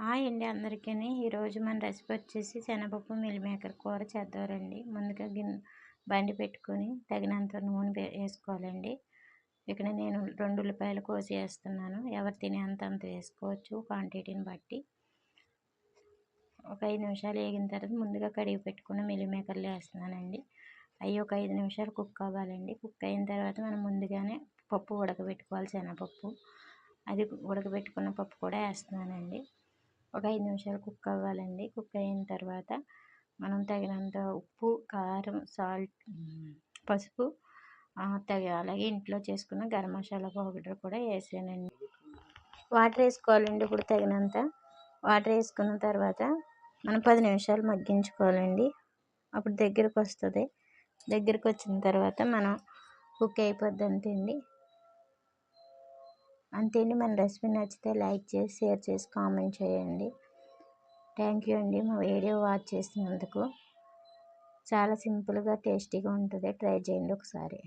Hi అండి అందరికీ ఈరోజు మన రెసిపీ వచ్చేసి శనగపప్పు మిల్ మేకర్ కూర చేద్దామండి. ముందుగా గిన్నె బండి పెట్టుకొని తగినంత నూనె వేసుకోవాలండి. ఇక్కడ నేను రెండు ఉల్లిపాయలు కోసి వేస్తున్నాను. ఎవరు తినే అంత వేసుకోవచ్చు క్వాంటిటీని బట్టి. ఒక ఐదు నిమిషాలు వేగిన తర్వాత ముందుగా కడిగి పెట్టుకున్న మిల్ మేకర్లు వేస్తున్నానండి. అవి ఒక ఐదు నిమిషాలు కుక్ అవ్వాలండి. కుక్ అయిన తర్వాత మనం ముందుగానే పప్పు ఉడకబెట్టుకోవాలి శనగపప్పు. అది ఉడకబెట్టుకున్న పప్పు కూడా వేస్తున్నానండి. ఒక ఐదు నిమిషాలు కుక్ అవ్వాలండి. కుక్ అయిన తర్వాత మనం తగినంత ఉప్పు కారం సాల్ట్ పసుపు తగ అలాగే ఇంట్లో చేసుకున్న గరం మసాలా పౌడర్ కూడా వేసానండి. వాటర్ వేసుకోవాలండి ఇప్పుడు తగినంత. వాటర్ వేసుకున్న తర్వాత మనం పది నిమిషాలు మగ్గించుకోవాలండి. అప్పుడు దగ్గరకు వస్తుంది. దగ్గరకు వచ్చిన తర్వాత మనం కుక్ అయిపోద్ది అంతే అండి అంతేండి. మన రెసిపీ నచ్చితే లైక్ చేసి షేర్ చేసి కామెంట్ చేయండి. థ్యాంక్ యూ అండి మా వీడియో వాచ్ చేసినందుకు. చాలా సింపుల్గా టేస్టీగా ఉంటుంది. ట్రై చేయండి ఒకసారి.